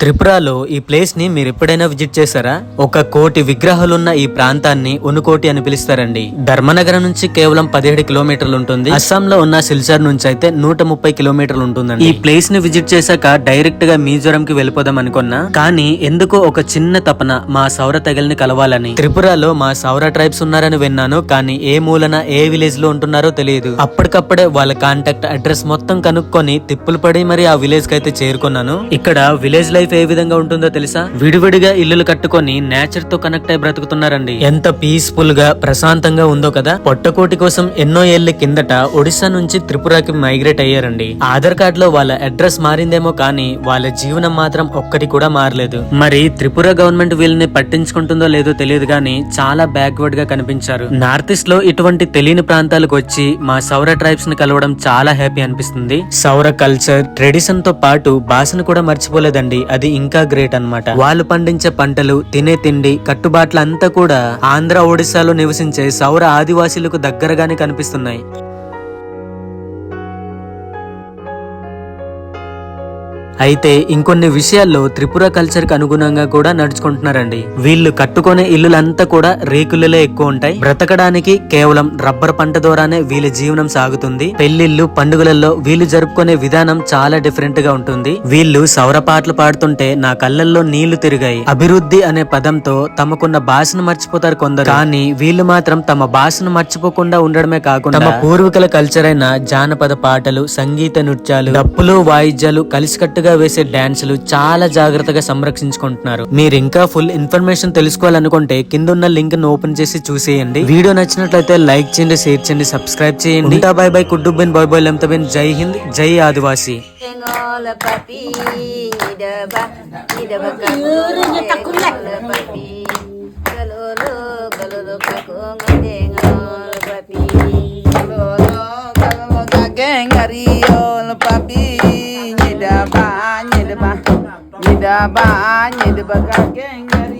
త్రిపురలో ఈ ప్లేస్ని మీరు ఎప్పుడైనా విజిట్ చేశారా? ఒక కోటి విగ్రహాలున్న ఈ ప్రాంతాన్ని ఉనుకోటి అని పిలుస్తారండి. ధర్మనగరం నుంచి కేవలం పదిహేడు కిలోమీటర్లు ఉంటుంది. అస్సాం లో ఉన్న సిల్చార్ నుంచి అయితే నూట ముప్పై కిలోమీటర్లు ఉంటుందండి. ఈ ప్లేస్ని విజిట్ చేశాక డైరెక్ట్గా మిజోరం కి వెళ్ళిపోదాం అనుకున్నా కానీ ఎందుకో ఒక చిన్న తపన మా సౌర తెగల్ని కలవాలని. త్రిపురలో మా సౌర ట్రైబ్స్ ఉన్నారని విన్నాను కానీ ఏ మూలన ఏ విలేజ్లో ఉంటున్నారో తెలియదు. అప్పటికప్పుడే వాళ్ళ కాంటాక్ట్ అడ్రస్ మొత్తం కనుక్కొని తిప్పులు పడి మరి ఆ విలేజ్కి అయితే చేరుకున్నాను. ఇక్కడ విలేజ్ లైఫ్ ఏ విధంగా ఉంటుందో తెలుసా? విడివిడిగా ఇల్లులు కట్టుకొని నేచర్తో కనెక్ట్ అయి బ్రతుకుతున్నారండి. ఎంత పీస్ఫుల్గా ప్రశాంతంగా ఉందో కదా? పొట్టకోటి కోసం ఎన్నో ఏళ్ళ కిందట ఒడిశా నుంచి త్రిపురకి మైగ్రేట్ అయ్యారండి. ఆధార్ కార్డ్లో వాళ్ళ అడ్రస్ మారిందేమో కానీ వాళ్ళ జీవనం మాత్రం ఒక్కటి కూడా మారలేదు. మరి త్రిపుర గవర్నమెంట్ వీళ్ళని పట్టించుకుంటుందో లేదో తెలియదు కానీ చాలా బ్యాక్వర్డ్గా కనిపించారు. నార్త్ ఈస్ట్లో ఇటువంటి తెలియని ప్రాంతాలకు వచ్చి మా సౌర ట్రైబ్స్ని కలవడం చాలా హ్యాపీ అనిపిస్తుంది. సౌర కల్చర్ ట్రెడిషన్తో పాటు భాషను కూడా మర్చిపోలేదండి. అది ఇంకా గ్రేట్ అనమాట వాళ్ళు పండించే పంటలు తినే తిండి కట్టుబాట్లంతా కూడా ఆంధ్ర ఒడిశాలో నివసించే సౌర ఆదివాసీలకు దగ్గరగానే కనిపిస్తున్నాయి. అయితే ఇంకొన్ని విషయాల్లో త్రిపుర కల్చర్కి అనుగుణంగా కూడా నడుచుకుంటున్నారండి. వీళ్ళు కట్టుకునే ఇల్లులంతా కూడా రేకులలో ఎక్కువ ఉంటాయి. బ్రతకడానికి కేవలం రబ్బర్ పంట ద్వారానే వీళ్ళ జీవనం సాగుతుంది. పెళ్ళిళ్ళు పండుగలలో వీళ్ళు జరుపుకునే విధానం చాలా డిఫరెంట్గా ఉంటుంది. వీళ్ళు సౌర పాటలు పాడుతుంటే నా కళ్ళల్లో నీళ్ళు తిరిగాయి. అభివృద్ధి అనే పదంతో తమకున్న భాషను మర్చిపోతారు కొందరు. కానీ వీళ్ళు మాత్రం తమ భాషను మర్చిపోకుండా ఉండడమే కాకుండా తమ పూర్వీకుల కల్చర్ అయిన జానపద పాటలు సంగీత నృత్యాలు డప్పులు వాయిద్యాలు కలిసికట్టుగా వేసే డాన్సులు చాలా జాగ్రత్తగా సంరక్షించుకుంటున్నారు. మీరు ఇంకా ఫుల్ ఇన్ఫర్మేషన్ తెలుసుకోవాలనుకుంటే కింద ఉన్న లింక్ను ఓపెన్ చేసి చూసేయండి. వీడియో నచ్చినట్లయితే లైక్ చేయండి షేర్ చేయండి సబ్స్క్రైబ్ చేయండి. బై బై కుడ్డుబెన్ బాయ్ బాయ్ లెంతబెన్ జై హింద్ జై ఆదివాసి. kakunya takulek papi ba, ni da ba, ni da ba, ni da ba ga gengari.